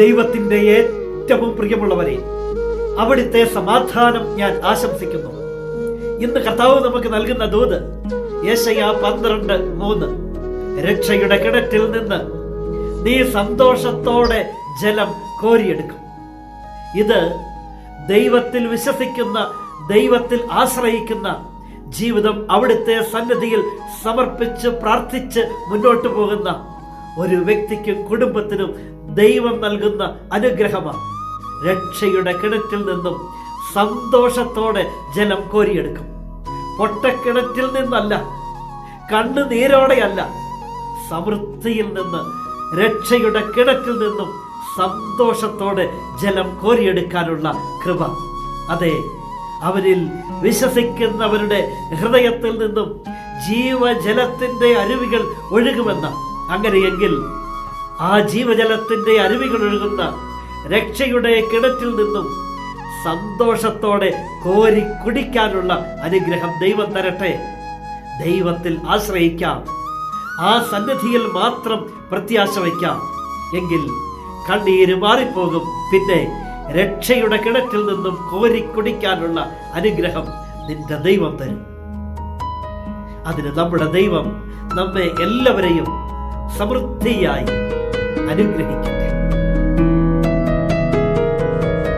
ദൈവത്തിന്റെ ഏറ്റവും പ്രിയമുള്ളവരെ അവിടുത്തെ സമാധാനം ഞാൻ ആശംസിക്കുന്നു. ഇന്ന് കർത്താവ് നമുക്ക് നൽകുന്ന ദൂത് യേശയ പന്ത്രണ്ട് മൂന്ന്. രക്ഷയുടെ കിണറ്റിൽ നിന്ന് നീ സന്തോഷത്തോടെ ജലം കോരിയെടുക്കും. ഇത് ദൈവത്തിൽ വിശ്വസിക്കുന്ന ദൈവത്തിൽ ആശ്രയിക്കുന്ന ജീവിതം അവിടുത്തെ സന്നിധിയിൽ സമർപ്പിച്ച് പ്രാർത്ഥിച്ച് മുന്നോട്ട് പോകുന്ന ഒരു വ്യക്തിക്കും കുടുംബത്തിനും ദൈവം നൽകുന്ന അനുഗ്രഹമാണ്. രക്ഷയുടെ കിണറ്റിൽ നിന്നും സന്തോഷത്തോടെ ജലം കോരിയെടുക്കും. പൊട്ടക്കിണറ്റിൽ നിന്നല്ല കണ്ണുനീരോടെയല്ല സമൃദ്ധിയിൽ നിന്ന് രക്ഷയുടെ കിണറ്റിൽ നിന്നും സന്തോഷത്തോടെ ജലം കോരിയെടുക്കാനുള്ള കൃപ. അതെ അവരിൽ വിശ്വസിക്കുന്നവരുടെ ഹൃദയത്തിൽ നിന്നും ജീവജലത്തിന്റെ അരുവികൾ ഒഴുകുമെന്ന അങ്ങനെയെങ്കിൽ ആ ജീവജലത്തിന്റെ അരുവികൾ ഒഴുകുന്ന രക്ഷയുടെ കിണറ്റിൽ നിന്നും സന്തോഷത്തോടെ കോരി കുടിക്കാനുള്ള അനുഗ്രഹം ദൈവം തരട്ടെ. ദൈവത്തിൽ ആശ്രയിക്കാം. ആ സന്നിധിയിൽ മാത്രം പ്രത്യാശ വയ്ക്കാം എങ്കിൽ കണ്ണീര് മാറിപ്പോകും. പിന്നെ രക്ഷയുടെ കിണറ്റിൽ നിന്നും കോരി കുടിക്കാനുള്ള അനുഗ്രഹം നിന്റെ ദൈവം തരും. അതിന് നമ്മുടെ ദൈവം നമ്മെ എല്ലാവരെയും സമൃദ്ധിയായി അനുഗ്രഹിക്കും.